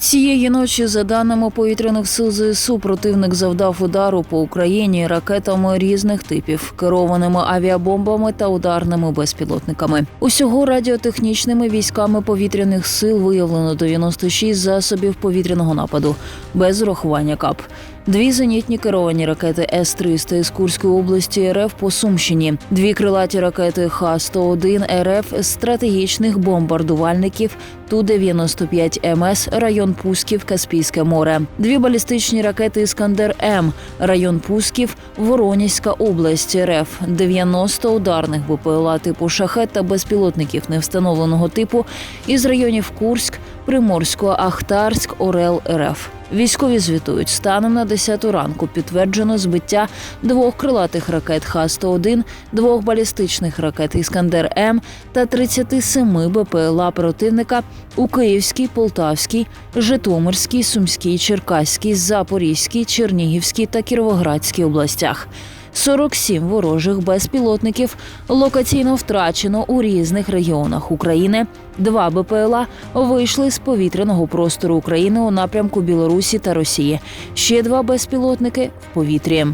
Цієї ночі, за даними повітряних сил ЗСУ, противник завдав удару по Україні ракетами різних типів, керованими авіабомбами та ударними безпілотниками. Усього радіотехнічними військами повітряних сил виявлено 96 засобів повітряного нападу без урахування КАП. Дві зенітні керовані ракети С-300 із Курської області РФ по Сумщині, дві крилаті ракети Х-101 РФ з стратегічних бомбардувальників Ту-95 МС, район Пусків, Каспійське море, дві балістичні ракети Іскандер М, район Пусків, Воронізька область РФ, 90 ударних БПЛА типу шахет та безпілотників невстановленого типу із районів Курськ, Приморського, Ахтарськ, Орел РФ. Військові звітують, станом на 10 ранку підтверджено збиття двох крилатих ракет Х-101, двох балістичних ракет Іскандер М та 37 БПЛА противника у Київській, Полтавській, Житомирській, Сумській, Черкаській, Запорізькій, Чернігівській та Кіровоградській областях. 47 ворожих безпілотників локаційно втрачено у різних регіонах України. Два БПЛА вийшли з повітряного простору України у напрямку Білорусі та Росії. Ще два безпілотники в повітрі.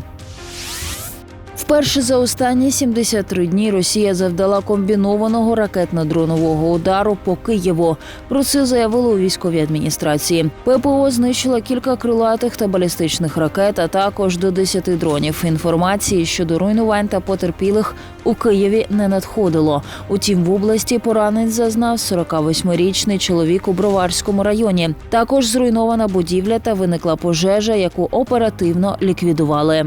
Вперше за останні 73 дні Росія завдала комбінованого ракетно-дронового удару по Києву. Про це заявили у військовій адміністрації. ППО знищила кілька крилатих та балістичних ракет, а також до 10 дронів. Інформації щодо руйнувань та потерпілих у Києві не надходило. Утім, в області поранень зазнав 48-річний чоловік у Броварському районі. Також зруйнована будівля та виникла пожежа, яку оперативно ліквідували.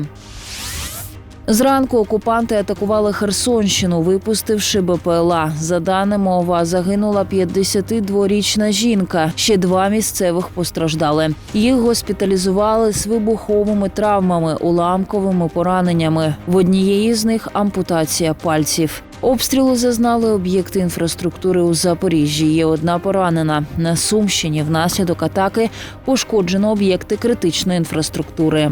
Зранку окупанти атакували Херсонщину, випустивши БПЛА. За даними ОВА, загинула 52-річна жінка. Ще два місцевих постраждали. Їх госпіталізували з вибуховими травмами, уламковими пораненнями. В однієї з них ампутація пальців. Обстрілу зазнали об'єкти інфраструктури у Запоріжжі. Є одна поранена. На Сумщині внаслідок атаки пошкоджено об'єкти критичної інфраструктури.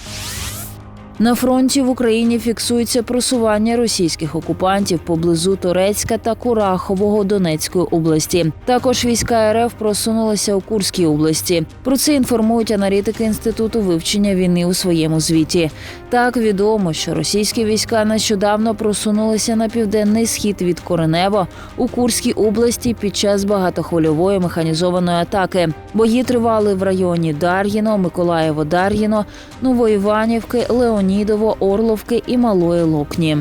На фронті в Україні фіксується просування російських окупантів поблизу Торецька та Курахового Донецької області. Також війська РФ просунулися у Курській області. Про це інформують аналітики інституту вивчення війни у своєму звіті. Так відомо, що російські війська нещодавно просунулися на південний схід від Коренево у Курській області під час багатохвильової механізованої атаки. Бої тривали в районі Дар'їно, Миколаєво, Дар'їно, Новоіванівки, Леонідово, Орловки і Малої Локні.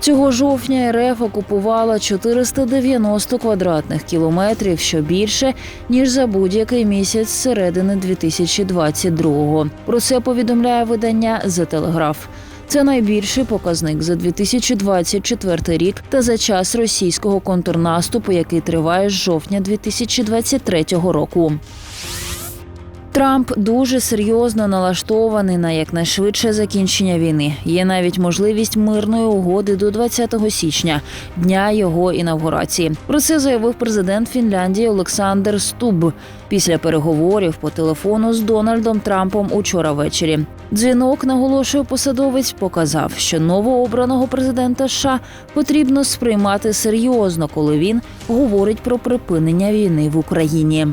Цього жовтня РФ окупувала 490 квадратних кілометрів, що більше ніж за будь-який місяць з середини 2022-го. Про це повідомляє видання «The Telegraph». Це найбільший показник за 2024 рік та за час російського контрнаступу, який триває з жовтня 2023 року. Трамп дуже серйозно налаштований на якнайшвидше закінчення війни. Є навіть можливість мирної угоди до 20 січня, дня його інавгурації. Про це заявив президент Фінляндії Олександр Стуб після переговорів по телефону з Дональдом Трампом учора ввечері. Дзвінок наголошує посадовець, показав, що новообраного президента США потрібно сприймати серйозно, коли він говорить про припинення війни в Україні.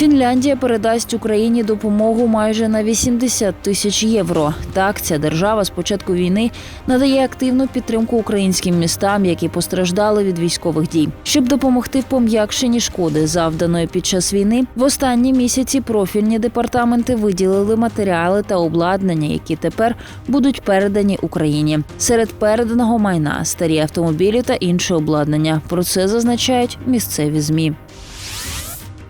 Фінляндія передасть Україні допомогу майже на 80 тисяч євро. Так, ця держава з початку війни надає активну підтримку українським містам, які постраждали від військових дій. Щоб допомогти в пом'якшенні шкоди, завданої під час війни, в останні місяці профільні департаменти виділили матеріали та обладнання, які тепер будуть передані Україні. Серед переданого майна старі автомобілі та інше обладнання. Про це зазначають місцеві змі.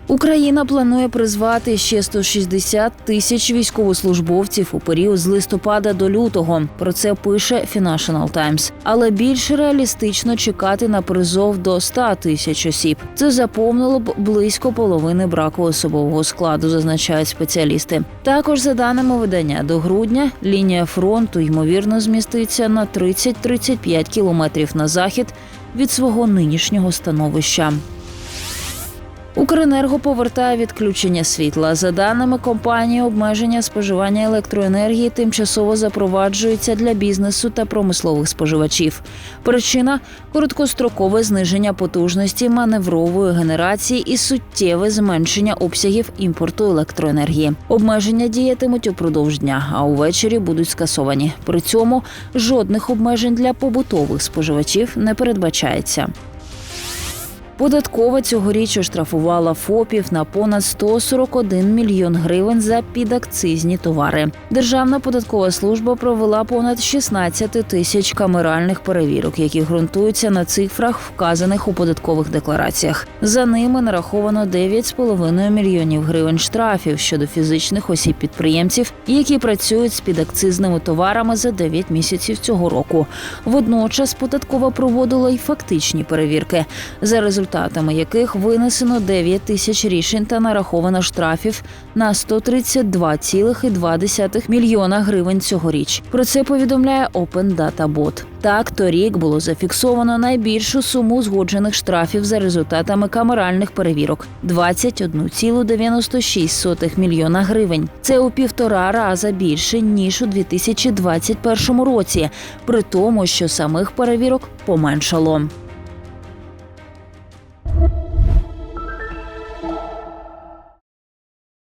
Україна планує призвати ще 160 тисяч військовослужбовців у період з листопада до лютого. Про це пише Financial Times. Але більш реалістично чекати на призов до 100 тисяч осіб. Це заповнило б близько половини браку особового складу, зазначають спеціалісти. Також, за даними видання, до грудня лінія фронту ймовірно зміститься на 30-35 кілометрів на захід від свого нинішнього становища. Укренерго повертає відключення світла. За даними компанії, обмеження споживання електроенергії тимчасово запроваджується для бізнесу та промислових споживачів. Причина короткострокове зниження потужності маневрової генерації і суттєве зменшення обсягів імпорту електроенергії. Обмеження діятимуть упродовж дня, а увечері будуть скасовані. При цьому жодних обмежень для побутових споживачів не передбачається. Податкова цьогоріч оштрафувала ФОПів на понад 141 мільйон гривень за підакцизні товари. Державна податкова служба провела понад 16 тисяч камеральних перевірок, які ґрунтуються на цифрах, вказаних у податкових деклараціях. За ними нараховано 9,5 мільйонів гривень штрафів щодо фізичних осіб підприємців, які працюють з підакцизними товарами за 9 місяців цього року. Водночас податкова проводила й фактичні перевірки, за результатами яких винесено 9 тисяч рішень та нараховано штрафів на 132,2 мільйона гривень цьогоріч. Про це повідомляє Open Data Bot. Так, торік було зафіксовано найбільшу суму узгоджених штрафів за результатами камеральних перевірок 21,96 мільйона гривень. Це у півтора раза більше ніж у 2021 році, при тому, що самих перевірок поменшало.